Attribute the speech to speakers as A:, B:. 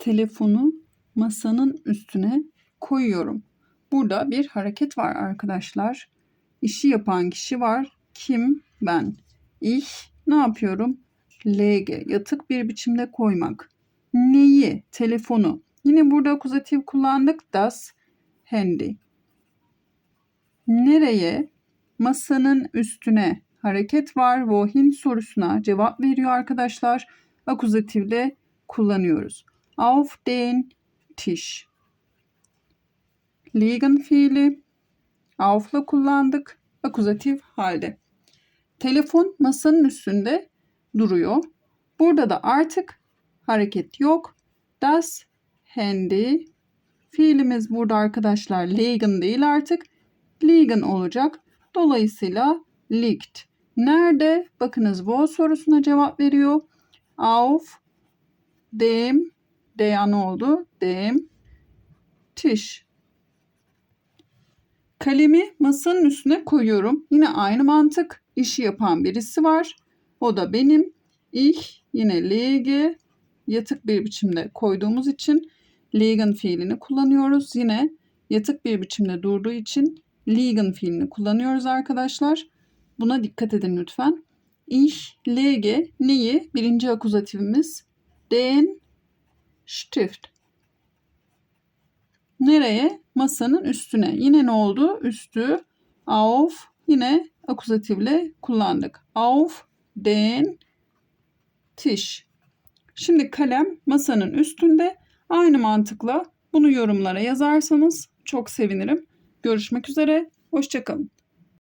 A: telefonu masanın üstüne koyuyorum. Burada bir hareket var arkadaşlar. İşi yapan kişi var. Kim? Ben. Ich ne yapıyorum? Lege yatık bir biçimde koymak. Neyi? Telefonu. Yine burada akuzatif kullandık. Das Handy. Nereye? Masanın üstüne hareket var. Wohin sorusuna cevap veriyor arkadaşlar. Akuzatifle kullanıyoruz. Auf den Tisch. Liegen fiili auf'la kullandık. Akuzatif halde. Telefon masanın üstünde duruyor. Burada da artık hareket yok. Das Handy fiilimiz burada arkadaşlar liegen değil artık. Liegen olacak. Dolayısıyla liegt. Nerede? Bakınız wo sorusuna cevap veriyor. Auf dem deyan oldu. Dem Tisch. Kalemi masanın üstüne koyuyorum. Yine aynı mantık. İşi yapan birisi var. O da benim. Ich yine lege yatık bir biçimde koyduğumuz için liegen fiilini kullanıyoruz. Yine yatık bir biçimde durduğu için liegen fiilini kullanıyoruz arkadaşlar. Buna dikkat edin lütfen. Ich lege neyi? Birinci akuzatifimiz den Stift. Nereye? Masanın üstüne. Yine ne oldu? Üstü auf yine akuzatifle kullandık. Auf den Tisch. Şimdi kalem masanın üstünde. Aynı mantıkla bunu yorumlara yazarsanız çok sevinirim. Görüşmek üzere. Hoşçakalın.